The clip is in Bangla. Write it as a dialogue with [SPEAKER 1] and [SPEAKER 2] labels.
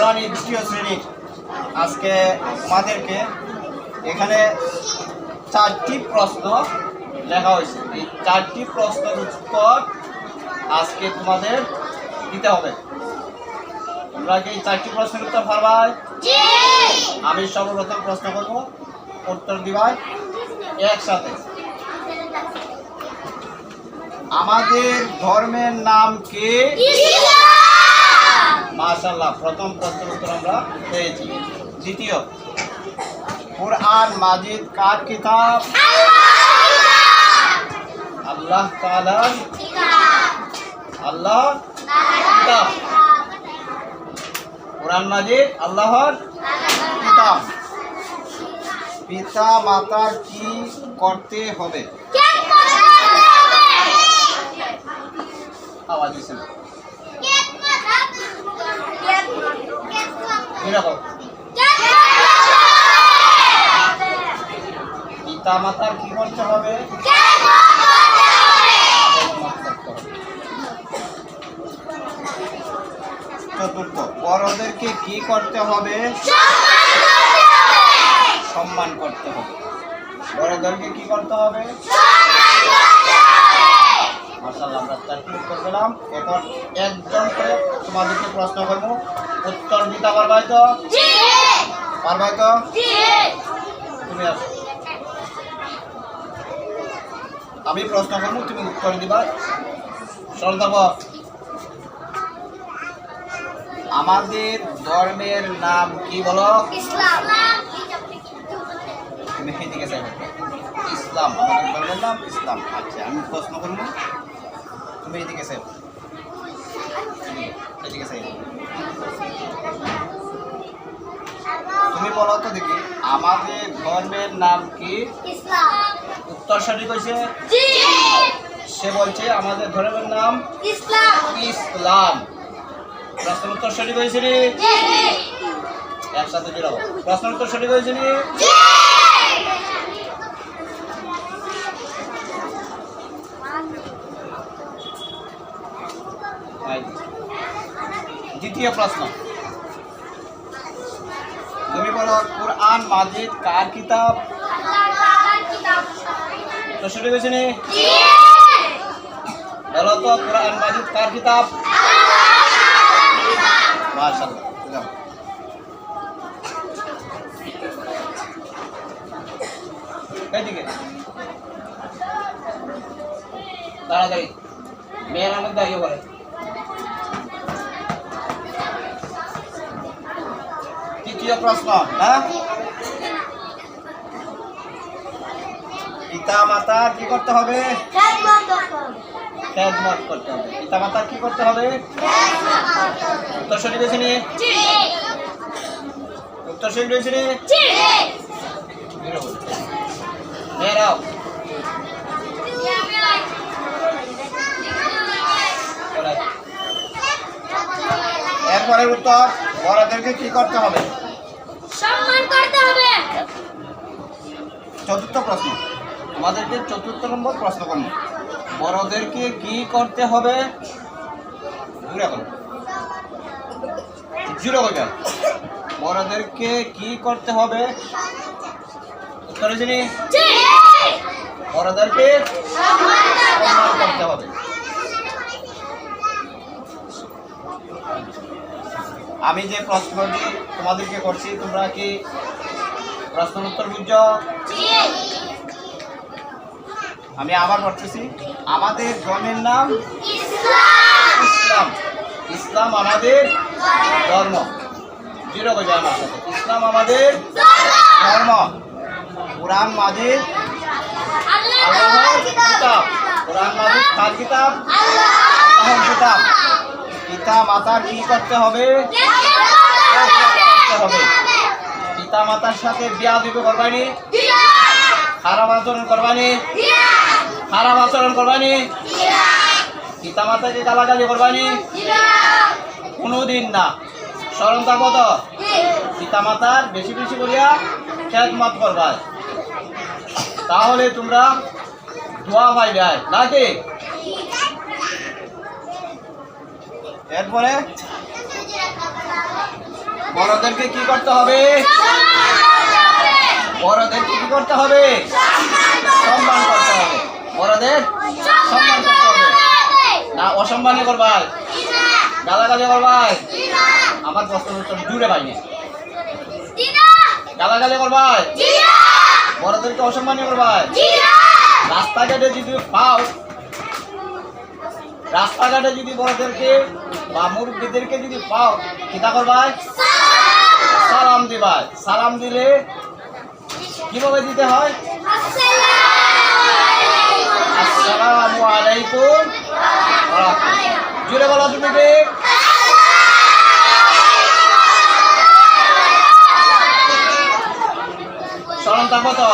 [SPEAKER 1] নুরানি দ্বিতীয় শ্রেণির আজকে আমাদেরকে এখানে চারটি প্রশ্ন লেখা হয়েছে। এই চারটি প্রশ্নের উত্তর আজকে তোমাদের দিতে হবে। তোমরা কি চারটি প্রশ্নের উত্তর পারবাই? আমি সর্বপ্রথম প্রশ্ন করব উত্তর দিবাই একসাথে। আমাদের ধর্মের নাম কি? মাশাল্লাহ প্রথম প্রশ্নের উত্তর আমরা পেয়েছি। দ্বিতীয় কোরআন মাজিদ কার কিতাব? আল্লাহ আল্লাহ কিতাব। কোরআন মাজিদ আল্লাহর কিতাব। পিতা মাতার কি করতে হবে? আওয়াজ না। এরকম পিতা মাতার কি করতে হবে? চতুর্থ, বড়দেরকে কি করতে হবে? সম্মান করতে হবে। বড়দেরকে কি করতে হবে? মার্শাল্লাহ আমরা চারটি উত্তর পেলাম। এখন একজন করে তোমাদেরকে প্রশ্ন করব। উত্তর দিতে পারবাই তো? পারবাই তো? তুমি আসো। আমি প্রশ্ন করব তুমি উত্তর দিবা। সরদাব আমাদের ধর্মের নাম কি বলো? তুমি এদিকে ইসলাম আমাদের ধর্মের নাম ইসলাম। আচ্ছা আমি প্রশ্ন করব। তুমি এদিকে চাইবে এদিকে চাইবে তুমি বলো তো দেখি আমাদের ধর্মের নাম কি? উত্তর সঠিক হয়েছে? সে বলছে আমাদের ধর্মের নাম ইসলাম। প্রশ্নের উত্তর সঠিক হয়েছে রে? একসাথে বেরোবো প্রশ্নের উত্তর সঠিক হয়েছে রে এই। দ্বিতীয় প্রশ্ন তুমি বলো কোরআন মাজিদ কার কিতাব তো সঠিক হয়েছে নি বলো তো কোরআন মাজিদ কার কিতাব মাশাআল্লাহ যাও। এইদিকে তাড়াতাড়ি মেয়েরা মধ্যে আইও বলে তৃতীয় প্রশ্ন হ্যাঁ পিতা, মাতা, কি করতে হবে? খেদমত করতে হবে। পিতা, মাতা, কি করতে হবে? উত্তর উত্তর এরপরের উত্তর বড়দেরকে কি করতে হবে?
[SPEAKER 2] হবে।
[SPEAKER 1] চতুর্থ প্রশ্ন। আমাদেরকে চতুর্থ নম্বর প্রশ্ন করুন বড়দেরকে কি করতে হবে? করো জিরো করবে বড়দেরকে কি করতে হবে? উত্তর হয়েছে নি? বড়দেরকে সম্মান করতে হবে। আমি যে প্রশ্নটি তোমাদেরকে করছি তোমরা কি প্রশ্ন উত্তর বুঝছ আমি আবার পড়তেছি আমাদের ধর্মের নাম ইসলাম। ইসলাম আমাদের ধর্ম। জিরো করে আমার সাথে ইসলাম আমাদের ধর্ম। কোরআন মাজিদ আল্লাহর কিতাব। কোরআন মাজিদ কার কিতাব? আল্লাহর কিতাব। পিতা মাতার কি করতে হবে? করতে হবে। পিতা মাতার সাথে বিয়া দিব করবানি। খারাপ আচরণ করবানি। খারাপ আচরণ করবানি। পিতা মাতাকে গালাগালি করবানি। কোনোদিন না। স্মরণ থাকব তো? পিতা মাতার বেশি বেশি করিয়া খেদমত করবা। তাহলে তোমরা দোয়া যায় নাকি? এরপরে বড়দেরকে কি করতে হবে? বড়দেরকে কি করতে হবে? সম্মান করতে হবে। বড়দের সম্মান করতে হবে। না অসম্মানী করবাই। গালাগালি করবাই। আমার প্রশ্ন উত্তর জুড়ে পাইনি। গালাগালি করবাই। বড়দেরকে অসম্মানী করবাই। রাস্তাঘাটে যদি পাও, রাস্তাঘাটে যদি বড়দেরকে বা মুরব্বীদেরকে যদি পাও, কিতা করবাই? সালাম দিবাই সালাম দিলে কীভাবে দিতে হয়? আসসালামু আলাইকুম। জুড়ে বলো তুমি ঠিক স্মরণ থাকব তো।